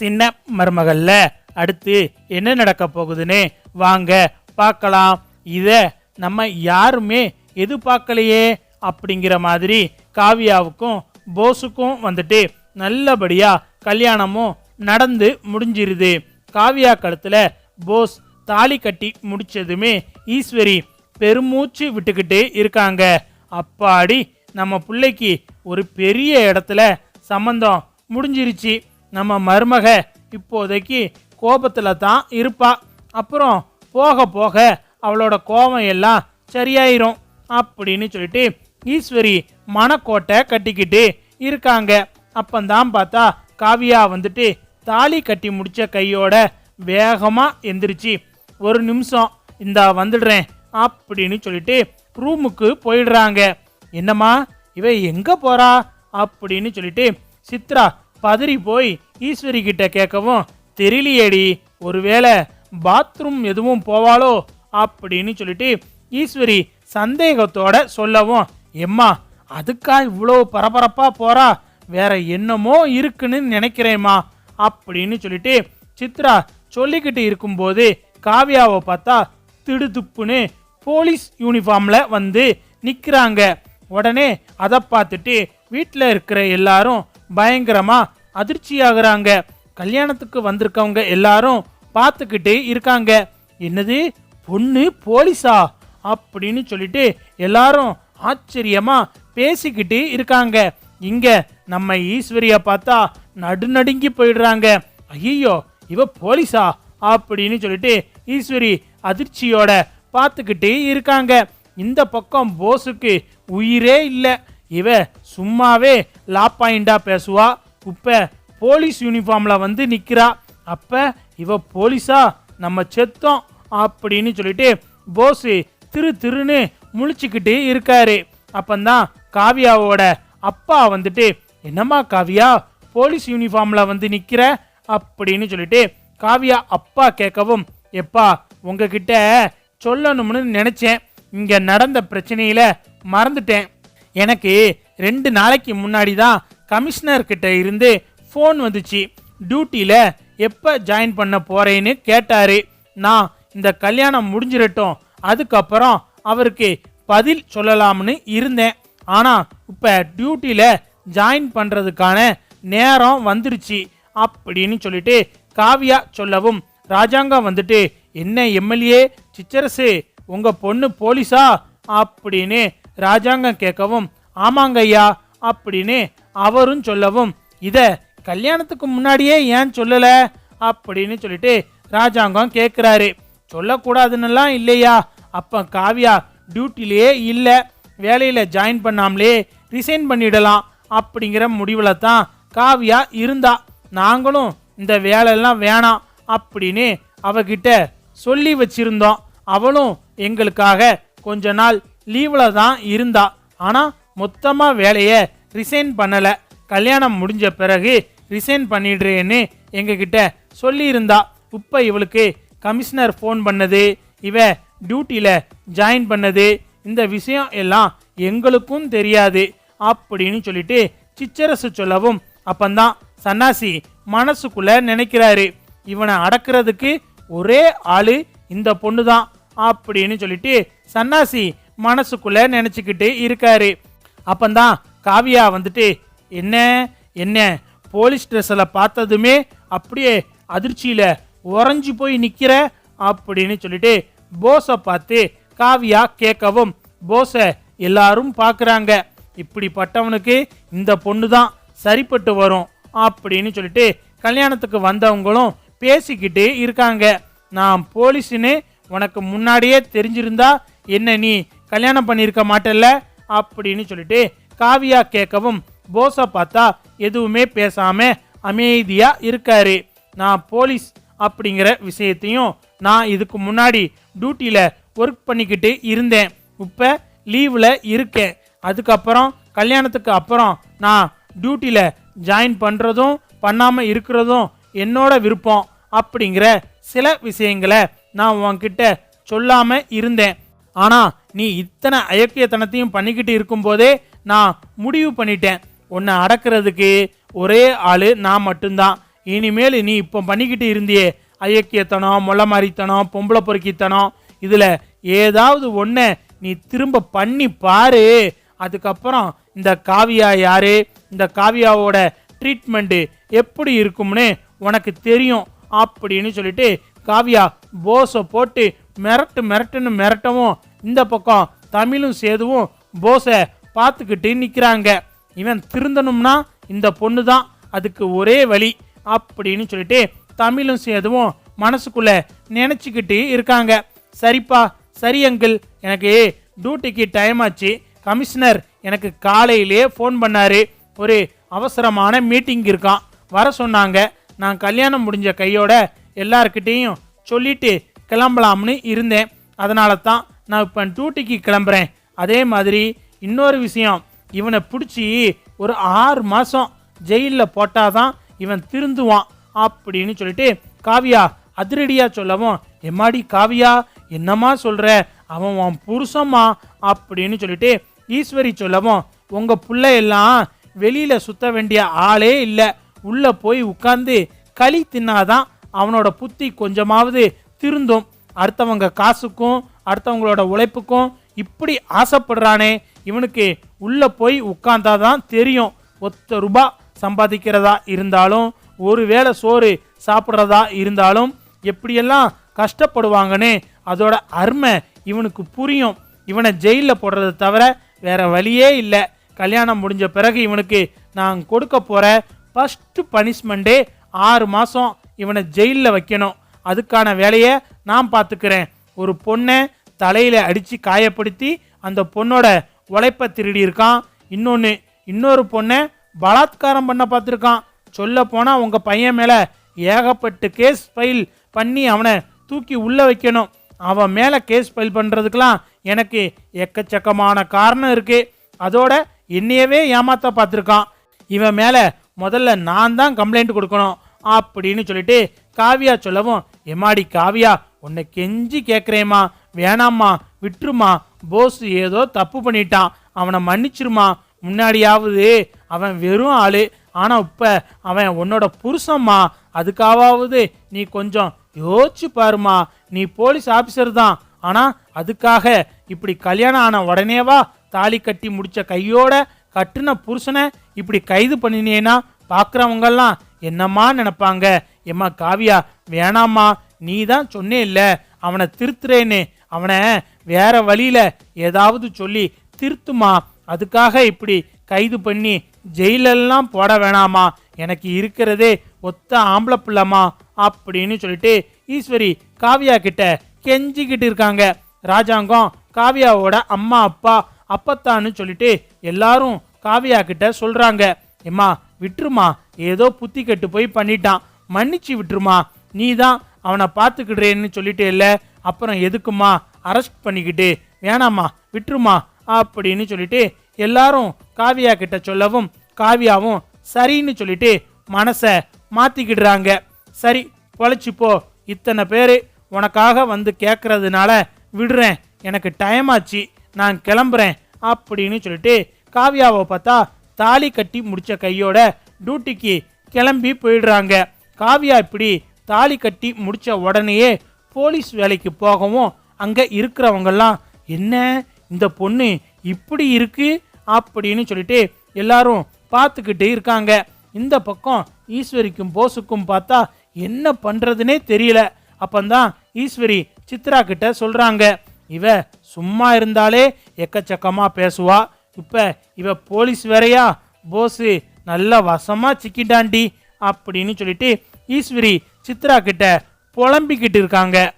சின்ன மருமகள்ல. அடுத்து என்ன நடக்க போகுதுன்னு? வாங்க பார்க்கலாம். இதை நம்ம யாருமே எதிர்பார்க்கலையே அப்படிங்கிற மாதிரி காவியாவுக்கும் போஸுக்கும் வந்துட்டு நல்லபடியாக கல்யாணமும் நடந்து முடிஞ்சிருது. காவியா கழுத்தில் போஸ் தாலி கட்டி முடித்ததுமே ஈஸ்வரி பெருமூச்சு விட்டுக்கிட்டு இருக்காங்க. அப்பாடி நம்ம பிள்ளைக்கு ஒரு பெரிய இடத்துல சம்பந்தம் முடிஞ்சிருச்சு. நம்ம மருமக இப்போதைக்கு கோபத்தில் தான் இருப்பா. அப்புறம் போக போக அவளோட கோபம் எல்லாம் சரியாயிரும் அப்படின்னு சொல்லிட்டு ஈஸ்வரி மனக்கோட்டை கட்டிக்கிட்டு இருக்காங்க. அப்பந்தான் பார்த்தா காவியா வந்துட்டு தாலி கட்டி முடித்த கையோட வேகமாக எந்திரிச்சு ஒரு நிமிஷம் இந்தா வந்துடுறேன் அப்படின்னு சொல்லிட்டு ரூமுக்கு போயிடுறாங்க. என்னம்மா இவ எங்கே போகிறா அப்படின்னு சொல்லிட்டு சித்ரா பதறி போய் ஈஸ்வரி கிட்ட கேட்கவும் தெரியலையேடி ஒருவேளை பாத்ரூம் எதுவும் போவாளோ? அப்படின்னு சொல்லிட்டு ஈஸ்வரி சந்தேகத்தோட சொல்லவும் எம்மா அதுக்கா இவ்வளோ பரபரப்பாக போறா? வேற என்னமோ இருக்குன்னு நினைக்கிறேம்மா. அப்படின்னு சொல்லிட்டு சித்ரா சொல்லிக்கிட்டு இருக்கும்போது காவியாவை பார்த்தா திடுதுப்புன்னு போலீஸ் யூனிஃபார்மில் வந்து நிற்கிறாங்க உடனே அதை பார்த்துட்டு வீட்டில் இருக்கிற எல்லாரும் பயங்கரமாக அதிர்ச்சி அதிர்ச்சியாகிறாங்க. கல்யாணத்துக்கு வந்திருக்கவங்க எல்லாரும் பார்த்துக்கிட்டு இருக்காங்க. என்னது? பொண்ணு போலீஸா? அப்படின்னு சொல்லிட்டு எல்லாரும் ஆச்சரியமா பேசிக்கிட்டு இருக்காங்க. இங்க நம்ம ஈஸ்வரிய பார்த்தா நடுநடுங்கி போயிடுறாங்க. ஐயோ இவ போலீஸா? அப்படின்னு சொல்லிட்டு ஈஸ்வரி அதிர்ச்சியோட பார்த்துக்கிட்டு இருக்காங்க. இந்த பக்கம் போஸுக்கு உயிரே இல்லை. இவ சும்மாவே லாப்பாயிண்டா பேசுவா. இப்போ போலீஸ் யூனிஃபார்மில் வந்து நிற்கிறா அப்போ இவ போலீஸா நம்ம செத்தோம் அப்படின்னு சொல்லிட்டு போஸு திரு திருன்னு முழிச்சுக்கிட்டு இருக்காரு. அப்பந்தான் காவியாவோட அப்பா வந்துட்டு என்னம்மா காவியா போலீஸ் யூனிஃபார்மில் வந்து நிற்கிற அப்படின்னு சொல்லிட்டு காவியா அப்பா கேட்கவும் எப்பா உங்ககிட்ட சொல்லணும்னு நினச்சேன். இங்கே நடந்த பிரச்சனையில் மறந்துட்டேன். எனக்கு ரெண்டு நாளைக்கு முன்னாடி தான் கமிஷனர் கிட்ட இருந்து ஃபோன் வந்துச்சு. டியூட்டியில் எப்போ ஜாயின் பண்ண போகிறேன்னு கேட்டார். நான் இந்த கல்யாணம் முடிஞ்சிடட்டும். அதுக்கப்புறம் அவருக்கு பதில் சொல்லலாம்னு இருந்தேன். ஆனால் இப்போ டியூட்டியில் ஜாயின் பண்ணுறதுக்கான நேரம் வந்துருச்சு. அப்படின்னு சொல்லிட்டு காவியா சொல்லவும் ராஜாங்கம் வந்துட்டு என்ன எம்எல்ஏ சிச்சரசு உங்கள் பொண்ணு போலீஸா? அப்படின்னு ராஜாங்கம் கேட்கவும் ஆமாங்கய்யா அப்படின்னு அவரும் சொல்லவும் இதை கல்யாணத்துக்கு முன்னாடியே ஏன் சொல்லலை? அப்படின்னு சொல்லிட்டு ராஜாங்கம் கேட்குறாரு சொல்லக்கூடாதுன்னுலாம் இல்லையா? அப்போ காவியா டியூட்டிலேயே இல்லை. வேலையில் ஜாயின் பண்ணாமலே ரிசைன் பண்ணிடலாம். அப்படிங்கிற முடிவில் தான் காவியா இருந்தா. நாங்களும் இந்த வேலையெல்லாம் வேணாம். அப்படின்னு அவகிட்ட சொல்லி வச்சிருந்தோம். அவளும் எங்களுக்காக கொஞ்ச நாள் லீவில் தான் இருந்தா. ஆனால் மொத்தமாக வேலையை ரிசைன் பண்ணலை. கல்யாணம் முடிஞ்ச பிறகு ரிசைன் பண்ணிடுறேன்னு எங்ககிட்ட சொல்லியிருந்தா. இப்போ இவளுக்கு கமிஷனர் ஃபோன் பண்ணது இவ டியூட்டியில் ஜாயின் பண்ணது இந்த விஷயம் எல்லாம் எங்களுக்கும் தெரியாது அப்படின்னு சொல்லிட்டு சிச்சரசு சொல்லவும் அப்பந்தான் சன்னாசி மனசுக்குள்ள நினைக்கிறாரு. இவனை அடக்கிறதுக்கு ஒரே ஆளு இந்த பொண்ணு தான் அப்படின்னு சொல்லிட்டு சன்னாசி மனசுக்குள்ள நினச்சிக்கிட்டு இருக்காரு. அப்பந்தான் காவியா வந்துட்டு என்ன என்ன? போலீஸ் ட்ரெஸ்ஸில் பார்த்ததுமே அப்படியே அதிர்ச்சியில் உறைஞ்சி போய் நிற்கிற அப்படின்னு சொல்லிட்டு போஸை பார்த்து காவியா கேட்கவும் போஸை எல்லாரும் பார்க்குறாங்க. இப்படிப்பட்டவனுக்கு இந்த பொண்ணு தான் சரிப்பட்டு வரும் அப்படின்னு சொல்லிட்டு கல்யாணத்துக்கு வந்தவங்களும் பேசிக்கிட்டு இருக்காங்க. நான் போலீஸுன்னு உனக்கு முன்னாடியே தெரிஞ்சிருந்தா என்ன நீ கல்யாணம் பண்ணியிருக்க மாட்டல்ல? அப்படின்னு சொல்லிட்டு காவியா கேட்கவும் போஸை பார்த்தா எதுவுமே பேசாம அமைதியா இருக்காரு. நான் போலீஸ் அப்படிங்கிற விஷயத்தையும் நான் இதுக்கு முன்னாடி டியூட்டியில் ஒர்க் பண்ணிக்கிட்டு இருந்தேன். இப்போ லீவில் இருக்கேன். அதுக்கப்புறம் கல்யாணத்துக்கு அப்புறம் நான் டியூட்டியில் ஜாயின் பண்ணுறதும் பண்ணாமல் இருக்கிறதும் என்னோட விருப்பம் அப்படிங்கிற சில விஷயங்களை நான் உன்கிட்ட சொல்லாமல் இருந்தேன். ஆனால் நீ இத்தனை அயோக்கியத்தனத்தையும் பண்ணிக்கிட்டு இருக்கும்போதே நான் முடிவு பண்ணிட்டேன். உன்னை அடக்கிறதுக்கு ஒரே ஆள் நான் மட்டும்தான். இனிமேல் நீ இப்போ பண்ணிக்கிட்டு இருந்தியே அயோக்கியத்தனம் முள்ள பொம்பளை பொறுக்கித்தனம் இதில் ஏதாவது ஒன்று நீ திரும்ப பண்ணி பாரு. அதுக்கப்புறம் இந்த காவியா யாரு இந்த காவியாவோட ட்ரீட்மெண்ட்டு எப்படி இருக்கும்னு உனக்கு தெரியும் அப்படின்னு சொல்லிட்டு காவியா போஸை போட்டு மிரட்டு மிரட்டுன்னு மிரட்டவும் இந்த பக்கம் தமிழும் சேதுவும் போஸை பார்த்துக்கிட்டு நிற்கிறாங்க இவன் திருந்தணும்னா இந்த பொண்ணு தான் அதுக்கு ஒரே வழி அப்படின்னு சொல்லிட்டு தமிழும் சேதுவும் மனசுக்குள்ள நினச்சிக்கிட்டு இருக்காங்க. சரிப்பா சரி அங்கிள் எனக்கு டியூட்டிக்கு டைம் ஆச்சு. கமிஷனர் எனக்கு காலையிலே ஃபோன் பண்ணார். ஒரு அவசரமான மீட்டிங் இருக்கான் வர சொன்னாங்க. நான் கல்யாணம் முடிஞ்ச கையோட எல்லார்கிட்டேயும் சொல்லிட்டு கிளம்பலாம்னு இருந்தேன். அதனால தான் நான் இப்போ டியூட்டிக்கு கிளம்புறேன். அதே மாதிரி இன்னொரு விஷயம். இவனை பிடிச்சி ஒரு ஆறு மாதம் ஜெயிலில் போட்டாதான் இவன் திருந்துவான் அப்படின்னு சொல்லிட்டு காவியா அதிரடியாக சொல்லவும் எம்மாடி காவியா என்னம்மா சொல்கிற அவன் உன் புருஷம்மா அப்படின்னு சொல்லிட்டு ஈஸ்வரி சொல்லவும் உங்கள் பிள்ளையெல்லாம் எல்லாம் சுற்ற வேண்டிய ஆளே இல்லை. உள்ளே போய் உட்காந்து களி தின்னாதான் அவனோட புத்தி கொஞ்சமாவது திருந்தும். அடுத்தவங்க காசுக்கும் அடுத்தவங்களோட உழைப்புக்கும் இப்படி ஆசைப்படுறானே இவனுக்கு உள்ளே போய் உட்கார்ந்தாதான் தெரியும் ஒத்த ரூபா சம்பாதிக்கிறதா இருந்தாலும் ஒரு வேளை சோறு சாப்பிட்றதா இருந்தாலும் எப்படியெல்லாம் கஷ்டப்படுவாங்கன்னு அதோட அருமை இவனுக்கு புரியும். இவனை ஜெயிலில் போடுறதை தவிர வேற வழியே இல்லை. கல்யாணம் முடிஞ்ச பிறகு இவனுக்கு நான் கொடுக்க போகிற ஃபஸ்ட்டு பனிஷ்மெண்ட்டே ஆறு மாதம் இவனை ஜெயிலில் வைக்கணும். அதுக்கான வேலையை நான் பார்த்துக்கிறேன். ஒரு பொண்ணை தலையில் அடித்து காயப்படுத்தி அந்த பொண்ணோட உழைப்பை திருடி இருக்கான் இன்னொன்று இன்னொரு பொண்ணை பலாத்காரம் பண்ண பார்த்துருக்கான். சொல்ல போனால் உங்கள் பையன் மேலே ஏகப்பட்டு கேஸ் ஃபைல் பண்ணி அவனை தூக்கி உள்ளே வைக்கணும். அவன் மேலே கேஸ் ஃபைல் பண்ணுறதுக்கெலாம் எனக்கு எக்கச்சக்கமான காரணம் இருக்குது அதோட என்னையவே ஏமாத்த பார்த்துருக்கான். இவன் மேலே முதல்ல நான் தான் கம்ப்ளைண்ட் கொடுக்கணும் அப்படின்னு சொல்லிட்டு காவியா சொல்லவும் எம்மாடி காவியா உன்னை கெஞ்சி கேட்குறேம்மா வேணாம்மா விட்டுருமா. போஸ் ஏதோ தப்பு பண்ணிட்டான். அவனை மன்னிச்சிருமா. முன்னாடியாவது அவன் வெறும் ஆளு. ஆனால் இப்போ அவன் உன்னோட புருஷம்மா. அதுக்காவது நீ கொஞ்சம் யோசிச்சு பாருமா. நீ போலீஸ் ஆஃபீஸர் தான். ஆனால் அதுக்காக இப்படி கல்யாணம் ஆன உடனேவா தாலி கட்டி முடிச்ச கையோட கட்டுன புருஷனை இப்படி கைது பண்ணினேனா பார்க்குறவங்கெல்லாம் என்னம்மா நினைப்பாங்க? எம்மா காவியா வேணாம்மா. நீ தான் சொன்னே இல்லை அவனை திருத்துறேன்னு அவனை வேற வழியில் ஏதாவது சொல்லி திருத்துமா? அதுக்காக இப்படி கைது பண்ணி ஜெயிலெல்லாம் போட வேணாமா? எனக்கு இருக்கிறதே ஒத்த ஆம்பளை பிள்ளைமா அப்படின்னு சொல்லிட்டு ஈஸ்வரி காவியா கிட்ட கெஞ்சிக்கிட்டு இருக்காங்க. ராஜாங்கம் காவியாவோட அம்மா அப்பா அப்பத்தான்னு சொல்லிட்டு எல்லாரும் காவியா கிட்ட சொல்றாங்க. எம்மா விட்டுருமா? ஏதோ புத்தி கெட்டு போய் பண்ணிட்டான். மன்னிச்சு விட்டுருமா? நீ தான் அவனை பார்த்துக்கிடுறேன்னு சொல்லிட்டு இல்லை. அப்புறம் எதுக்குமா அரெஸ்ட் பண்ணிக்கிட்டு வேணாம்மா விட்டுருமா அப்படின்னு சொல்லிட்டு எல்லாரும் காவியா கிட்ட சொல்லவும் காவியாவும் சரின்னு சொல்லிட்டு மனசை மாத்திக்கிடுறாங்க. சரி பொழைச்சிப்போ இத்தனை பேர் உனக்காக வந்து கேட்கறதுனால விடுறேன் எனக்கு டைம் ஆச்சு நான் கிளம்புறேன் அப்படின்னு சொல்லிட்டு காவியாவை பார்த்தா தாலி கட்டி முடித்த கையோட டியூட்டிக்கு கிளம்பி போயிடுறாங்க. காவியா இப்படி தாலி கட்டி முடித்த உடனேயே போலீஸ் வேலைக்கு போகவும் அங்கே இருக்கிறவங்கெல்லாம் என்ன? இந்த பொண்ணு இப்படி இருக்கு? அப்படின்னு சொல்லிட்டு எல்லாரும் பார்த்துக்கிட்டு இருக்காங்க. இந்த பக்கம் ஈஸ்வரிக்கும் போஸுக்கும் பார்த்தா என்ன பண்ணுறதுனே தெரியல. அப்பந்தான் ஈஸ்வரி சித்ரா கிட்ட சொல்கிறாங்க இவ சும்மா இருந்தாலே எக்கச்சக்கமாக பேசுவா. இப்போ இவ போலீஸ் வேறையா? போஸு நல்ல வசமாக சிக்கிட்டாண்டி. அப்படின்னு சொல்லிட்டு ஈஸ்வரி சித்ரா கிட்ட புலம்பிக்கிட்டு இருக்காங்க.